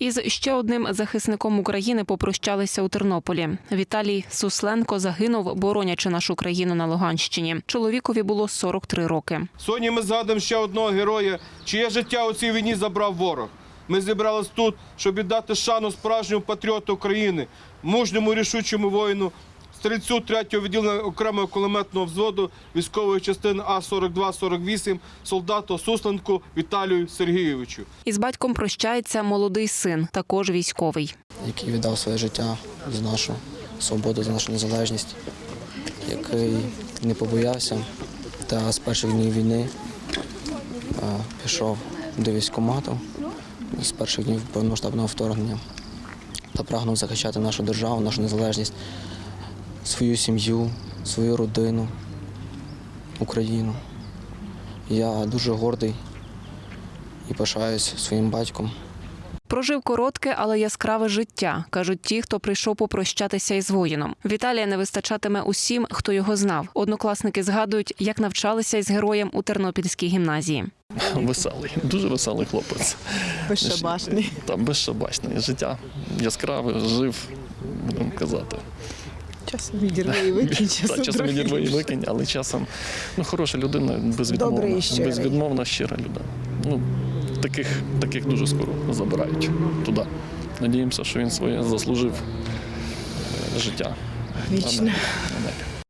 Із ще одним захисником України попрощалися у Тернополі. Віталій Сусленко загинув, боронячи нашу країну на Луганщині. Чоловікові було 43 роки. Сьогодні ми згадуємо ще одного героя, чиє життя у цій війні забрав ворог. Ми зібрались тут, щоб віддати шану справжньому патріоту України, мужньому рішучому воїну, стрільцю 3-го відділення окремого кулеметного взводу військової частини А-42-48, солдату Сусленку Віталію Сергійовичу. Із батьком прощається молодий син, також військовий. який віддав своє життя за нашу свободу, за нашу незалежність, який не побоявся та з перших днів війни пішов до військкомату з перших днів повномасштабного вторгнення та прагнув захищати нашу державу, нашу незалежність, свою сім'ю, свою родину, Україну. Я дуже гордий і пишаюсь своїм батьком. Прожив коротке, але яскраве життя, кажуть ті, хто прийшов попрощатися із воїном. Віталія не вистачатиме усім, хто його знав. Однокласники згадують, як навчалися із героєм у Тернопільській гімназії. Веселий, дуже веселий хлопець. Безшабашний. Там безшабашне життя. Яскраве, жив, будемо казати. Часом відірве і викинь, Та, часом часом трохи і викинь, але часом ну, хороша людина, безвідмовна, Добрий і щирий. безвідмовна, щира людина. Ну, таких, таких дуже скоро забирають туди. Надіємося, що він своє заслужив е, життя. Амен.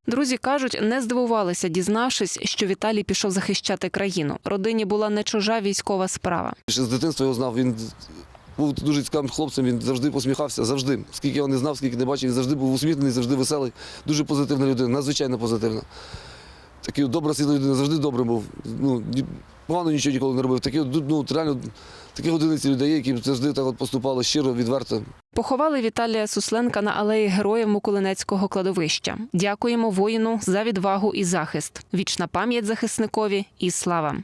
Друзі кажуть, не здивувалися, дізнавшись, що Віталій пішов захищати країну. Родині була не чужа військова справа. Ще з дитинства його знав. Він був дуже цікавим хлопцем, він завжди посміхався, завжди. Скільки його не знав, скільки не бачив, він завжди був усміхнений, завжди веселий, дуже позитивна людина, надзвичайно позитивна. Такий добра світла людина, завжди добрим був. Ну, погано нічого ніколи не робив. Такі, ну, реально, такі одиниці людей, які завжди так от поступали щиро, відверто. Поховали Віталія Сусленка на алеї Героїв Миколинецького кладовища. Дякуємо воїну за відвагу і захист. Вічна пам'ять захисникові і слава.